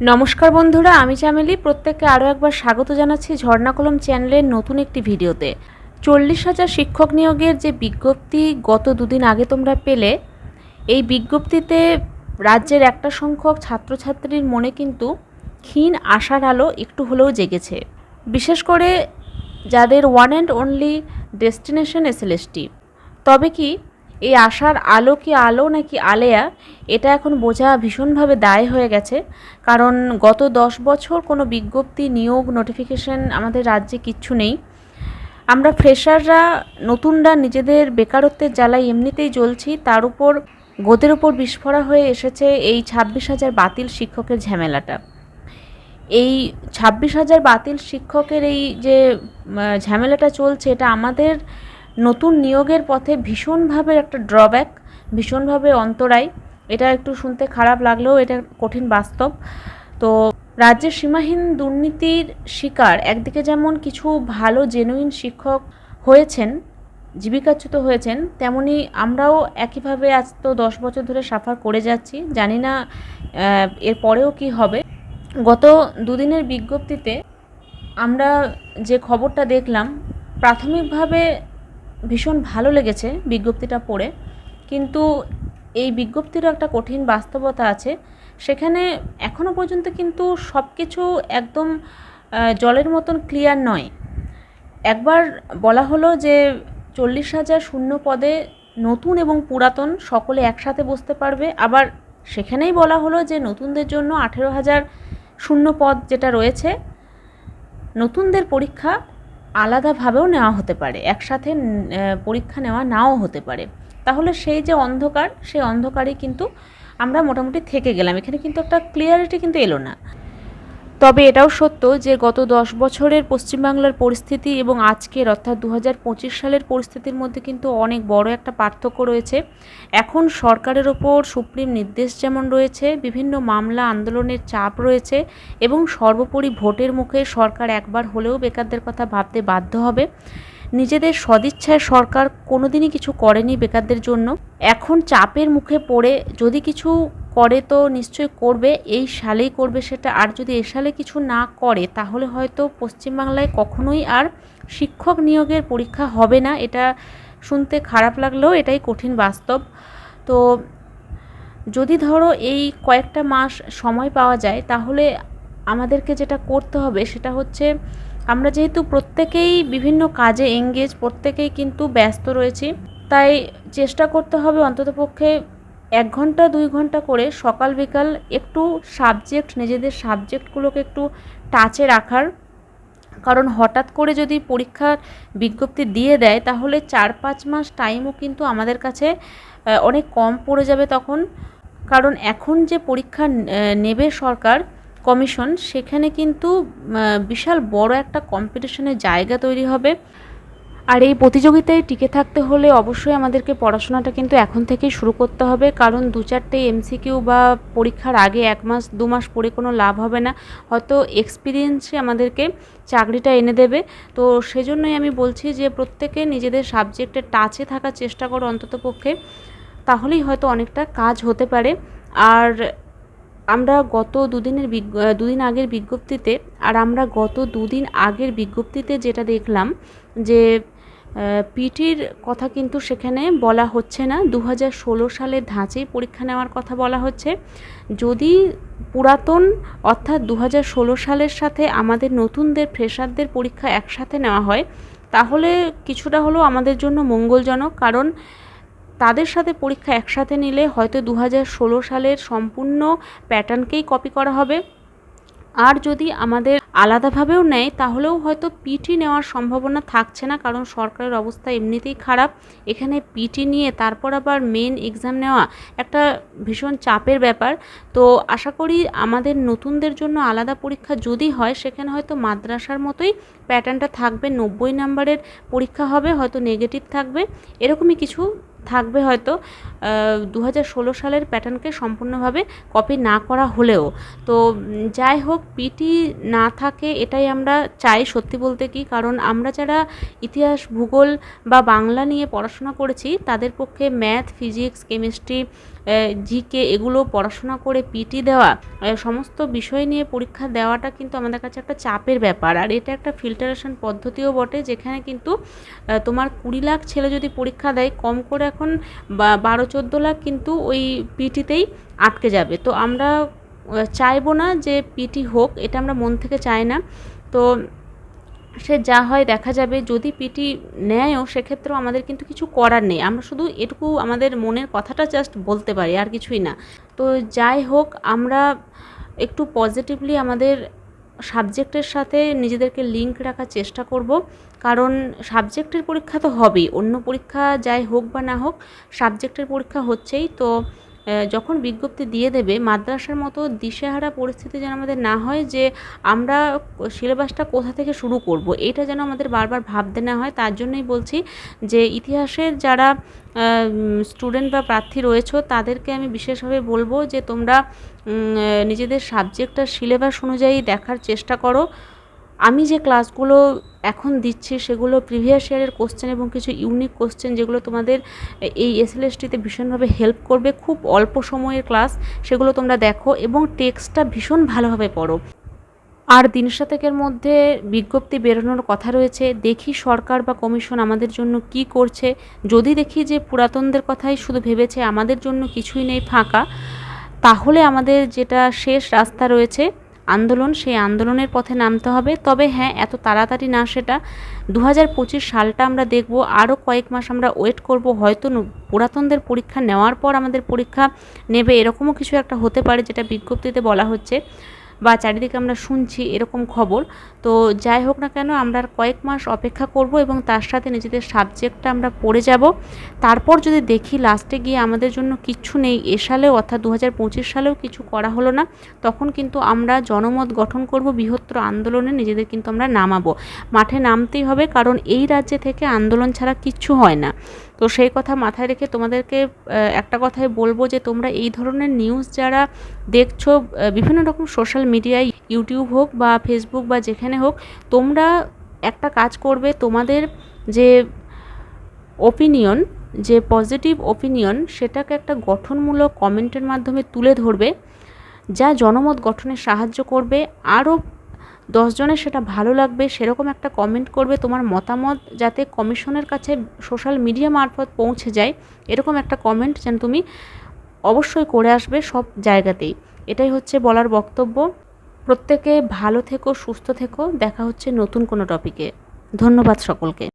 নমস্কার বন্ধুরা, আমি চামেলি। প্রত্যেককে আরও একবার স্বাগত জানাচ্ছি ঝর্ণা কলম চ্যানেলের নতুন একটি ভিডিওতে। চল্লিশ হাজার শিক্ষক নিয়োগের যে বিজ্ঞপ্তি গত দুদিন আগে তোমরা পেলে, এই বিজ্ঞপ্তিতে রাজ্যের একটা সংখ্যক ছাত্রছাত্রীর মনে কিন্তু ক্ষীণ আশার আলো একটু হলেও জেগেছে। বিশেষ করে যাদের one and only destination SLST তবে কি এই আশার আলো কি আলো নাকি আলেয়া? এটা এখন বোঝা ভীষণভাবে দায় হয়ে গেছে। কারণ গত দশ বছর কোনো বিজ্ঞপ্তি, নিয়োগ নোটিফিকেশন আমাদের রাজ্যে কিচ্ছু নেই। আমরা ফ্রেশাররা নতুনরা নিজেদের বেকারত্বের জ্বালায় এমনিতেই জ্বলছি। তার উপর, গোদের উপর বিস্ফোরা হয়ে এসেছে এই ছাব্বিশ হাজার বাতিল শিক্ষকের ঝামেলাটা। এই ছাব্বিশ হাজার বাতিল শিক্ষকের এই যে ঝামেলাটা চলছে, এটা আমাদের নতুন নিয়োগের পথে ভীষণভাবে একটা ড্রব্যাক ভীষণভাবে অন্তরায়। এটা একটু শুনতে খারাপ লাগলেও এটা কঠিন বাস্তব। তো রাজ্যের সীমাহীন দুর্নীতির শিকার একদিকে যেমন কিছু ভালো জেনুইন শিক্ষক হয়েছেন, জীবিকাচ্যুত হয়েছেন, তেমনি আমরাও একইভাবে আজ তো দশ বছর ধরে সাফার করে যাচ্ছি। জানি না এর পরেও কি হবে। গত দুদিনের বিজ্ঞপ্তিতে আমরা যে খবরটা দেখলাম, প্রাথমিকভাবে ভীষণ ভালো লেগেছে বিজ্ঞপ্তিটা পড়ে। কিন্তু এই বিজ্ঞপ্তিরও একটা কঠিন বাস্তবতা আছে। সেখানে এখনও পর্যন্ত কিন্তু সব কিছু একদম জলের মতন ক্লিয়ার নয়। একবার বলা হলো যে চল্লিশ হাজার শূন্য পদে নতুন এবং পুরাতন সকলে একসাথে বসতে পারবে। আবার সেখানেই বলা হলো যে নতুনদের জন্য আঠেরো হাজার শূন্য পদ যেটা রয়েছে, নতুনদের পরীক্ষা আলাদাভাবেও নেওয়া হতে পারে, একসাথে পরীক্ষা নেওয়া নাও হতে পারে। তাহলে সেই যে অন্ধকার, সেই অন্ধকারে কিন্তু আমরা মোটামুটি থেকে গেলাম। এখানে কিন্তু একটা ক্লিয়ারিটি কিন্তু এলো না। তবে এটাও সত্য যে গত দশ বছরের পশ্চিমবাংলার পরিস্থিতি এবং আজকের, অর্থাৎ দু হাজার পঁচিশ সালের পরিস্থিতির মধ্যে কিন্তু অনেক বড় একটা পার্থক্য রয়েছে। এখন সরকারের ওপর সুপ্রিম নির্দেশ যেমন রয়েছে, বিভিন্ন মামলা আন্দোলনের চাপ রয়েছে এবং সর্বোপরি ভোটের মুখে সরকার একবার হলেও বেকারদের কথা ভাবতে বাধ্য হবে। নিজেদের সদিচ্ছায় সরকার কোনোদিনই কিছু করেনি বেকারদের জন্য। এখন চাপের মুখে পড়ে যদি কিছু করে তো নিশ্চয়ই করবে, এই সালেই করবে সেটা। আর যদি এ সালে কিছু না করে, তাহলে হয়তো পশ্চিমবাংলায় কখনোই আর শিক্ষক নিয়োগের পরীক্ষা হবে না। এটা শুনতে খারাপ লাগলেও এটাই কঠিন বাস্তব। তো যদি ধরো এই কয়েকটা মাস সময় পাওয়া যায়, তাহলে আমাদেরকে যেটা করতে হবে সেটা হচ্ছে, আমরা যেহেতু প্রত্যেকেই বিভিন্ন কাজে এঙ্গেজ প্রত্যেকেই কিন্তু ব্যস্ত রয়েছি, তাই চেষ্টা করতে হবে অন্ততপক্ষে এক ঘণ্টা, দুই ঘণ্টা করে সকাল বিকাল একটু সাবজেক্ট নিজেদের সাবজেক্টগুলোকে একটু টাচে রাখার। কারণ হঠাৎ করে যদি পরীক্ষার বিজ্ঞপ্তি দিয়ে দেয়, তাহলে চার, পাঁচ মাস টাইমও কিন্তু আমাদের কাছে অনেক কম পড়ে যাবে তখন। কারণ এখন যে পরীক্ষা নেবে সরকার কমিশন সেখানে কিন্তু বিশাল বড় একটা কম্পিটিশনের জায়গা তৈরি হবে। আর এই প্রতিযোগিতায় টিকে থাকতে হলে অবশ্যই আমাদেরকে পড়াশোনাটা কিন্তু এখন থেকেই শুরু করতে হবে। কারণ দু চারটে এমসিকিউ বা পরীক্ষার আগে এক মাস, দু মাস পড়ে কোনো লাভ হবে না। হয়তো এক্সপিরিয়েন্সে আমাদেরকে চাকরিটা এনে দেবে। তো সেজন্যই আমি বলছি যে, প্রত্যেকে নিজেদের সাবজেক্টের টাচে থাকার চেষ্টা করো অন্তত পক্ষে তাহলেই হয়তো অনেকটা কাজ হতে পারে। আর আমরা গত দুদিনের বিজ্ঞ দুদিন আগের বিজ্ঞপ্তিতে, আর আমরা গত দুদিন আগের বিজ্ঞপ্তিতে যেটা দেখলাম যে পিটির কথা কিন্তু সেখানে বলা হচ্ছে না। দু হাজার ষোলো সালের ধাঁচেই পরীক্ষা নেওয়ার কথা বলা হচ্ছে। যদি পুরাতন অর্থাৎ দু হাজার ষোলো সালের সাথে আমাদের নতুনদের, ফ্রেশারদের পরীক্ষা একসাথে নেওয়া হয়, তাহলে কিছুটা হলেও আমাদের জন্য মঙ্গলজনক। কারণ তাদের সাথে পরীক্ষা একসাথে নিলে হয়তো দু হাজার ষোলো সালের সম্পূর্ণ প্যাটার্নকেই কপি করা হবে। আর যদি আমাদের আলাদাভাবেও নেয়, তাহলেও হয়তো পিটি নেওয়ার সম্ভাবনা থাকছে না, কারণ সরকারের অবস্থা এমনিতেই খারাপ। এখানে পিটি নিয়ে তারপর আবার মেন এক্সাম নেওয়া একটা ভীষণ চাপের ব্যাপার। তো আশা করি আমাদের নতুনদের জন্য আলাদা পরীক্ষা যদি হয়, সেখানে হয়তো মাদ্রাসার মতোই প্যাটার্নটা থাকবে। নব্বই নাম্বারের পরীক্ষা হবে, হয়তো নেগেটিভ থাকবে। এরকমই কিছু থাকবে হয়তো দু হাজার ষোলো সালের প্যাটার্নকে সম্পূর্ণভাবে কপি না করা হলেও। তো যাই হোক, পিটি না থাকে এটাই আমরা চাই সত্যি বলতে কি, কারণ আমরা যারা ইতিহাস, ভূগোল বা বাংলা নিয়ে পড়াশোনা করেছি, তাদের পক্ষে ম্যাথ, ফিজিক্স, কেমিস্ট্রি জিকে এগুলো পড়াশোনা করে পিটি দেওয়া সমস্ত বিষয় নিয়ে পরীক্ষা দেওয়াটা কিন্তু আমাদের কাছে একটা চাপের ব্যাপার। আর এটা একটা ফিল্টারেশন পদ্ধতিও বটে, যেখানে কিন্তু তোমার কুড়ি লাখ ছেলে যদি পরীক্ষা দেয়, কম করে এখন বারো, চোদ্দ লাখ কিন্তু ওই পিটিতেই আটকে যাবে। তো আমরা চাইব না যে পিটি হোক, এটা আমরা মন থেকে চাই না। তো সে যা হয় দেখা যাবে, যদি পিটি নেয়ও সেক্ষেত্রেও আমাদের কিন্তু কিছু করার নেই। আমরা শুধু এটুকু আমাদের মনের কথাটা জাস্ট বলতে পারি, আর কিছুই না। তো যাই হোক, আমরা একটু পজিটিভলি আমাদের সাবজেক্টের সাথে নিজেদেরকে লিঙ্ক রাখার চেষ্টা করব। কারণ সাবজেক্টের পরীক্ষা তো হবেই। অন্য পরীক্ষা যাই হোক বা না হোক সাবজেক্টের পরীক্ষা হচ্ছেই। তো যখন বিজ্ঞপ্তি দিয়ে দেবে, মাদ্রাসার মতো দিশেহারা পরিস্থিতি যেন আমাদের না হয় যে আমরা সিলেবাসটা কোথা থেকে শুরু করব, এটা যেন আমাদের বারবার ভাবতে না হয়। তার জন্যই বলছি যে ইতিহাসের যারা স্টুডেন্ট বা প্রার্থী রয়েছে, তাদেরকে আমি বিশেষভাবে বলব যে তোমরা নিজেদের সাবজেক্টটা সিলেবাস অনুযায়ী দেখার চেষ্টা করো। আমি যে ক্লাসগুলো এখন দিচ্ছি সেগুলো প্রিভিয়াস ইয়ারের কোশ্চেন এবং কিছু ইউনিক কোশ্চেন যেগুলো তোমাদের এই এসএলএসটিতে ভীষণভাবে হেল্প করবে। খুব অল্প সময়ের ক্লাস সেগুলো তোমরা দেখো এবং টেক্সটটা ভীষণ ভালোভাবে পড়ো। আর দিন শতকের মধ্যে বিজ্ঞপ্তি বেরোনোর কথা রয়েছে, দেখি সরকার বা কমিশন আমাদের জন্য কি করছে। যদি দেখি যে পুরাতনদের কথাই শুধু ভেবেছে, আমাদের জন্য কিছুই নেই ফাঁকা, তাহলে আমাদের যেটা শেষ রাস্তা রয়েছে আন্দোলন, সেই আন্দোলনের পথে নামতে হবে। তবে হ্যাঁ এত তাড়াতাড়ি না সেটা। দু হাজার পঁচিশ সালটা আমরা দেখব আরও কয়েক মাস আমরা ওয়েট করব। হয়তো পুরাতনদের পরীক্ষা নেওয়ার পর আমাদের পরীক্ষা নেবে, এরকমও কিছু একটা হতে পারে যেটা বিজ্ঞপ্তিতে বলা হচ্ছে। বা চারিদিকে আমরা শুনছি এরকম খবর। তো যাই হোক না কেন, আমরা কয়েক মাস অপেক্ষা করব এবং তার সাথে নিজেদের সাবজেক্টটা আমরা পড়ে যাব। তারপর যদি দেখি লাস্টে গিয়ে আমাদের জন্য কিচ্ছু নেই, এ সালেও অর্থাৎ দু হাজার পঁচিশ সালেও কিছু করা হলো না, তখন কিন্তু আমরা জনমত গঠন করব, বৃহত্তর আন্দোলনে নিজেদের কিন্তু আমরা নামাবো। মাঠে নামতেই হবে, কারণ এই রাজ্যে থেকে আন্দোলন ছাড়া কিচ্ছু হয় না। তো সেই কথা মাথায় রেখে তোমাদেরকে একটা কথাই বলব যে তোমরা এই ধরনের নিউজ যারা দেখছ বিভিন্ন রকম সোশ্যাল মিডিয়ায় ইউটিউব হোক বা ফেসবুক বা যেখানে হোক, তোমরা একটা কাজ করবে, তোমাদের যে ওপিনিয়ন যে পজিটিভ ওপিনিয়ন সেটাকে একটা গঠনমূলক কমেন্টের মাধ্যমে তুলে ধরবে, যা জনমত গঠনে সাহায্য করবে, আরও দশজনের সেটা ভালো লাগবে, সেরকম একটা কমেন্ট করবে, তোমার মতামত যাতে কমিশনের কাছে সোশ্যাল মিডিয়া মারফত পৌঁছে যায়, এরকম একটা কমেন্ট যেন তুমি অবশ্যই করে আসবে সব জায়গাতেই। এটাই হচ্ছে বলার বক্তব্য। প্রত্যেকে ভালো থেকো, সুস্থ থেকো। দেখা হচ্ছে নতুন কোনো টপিকে ধন্যবাদ সকলকে।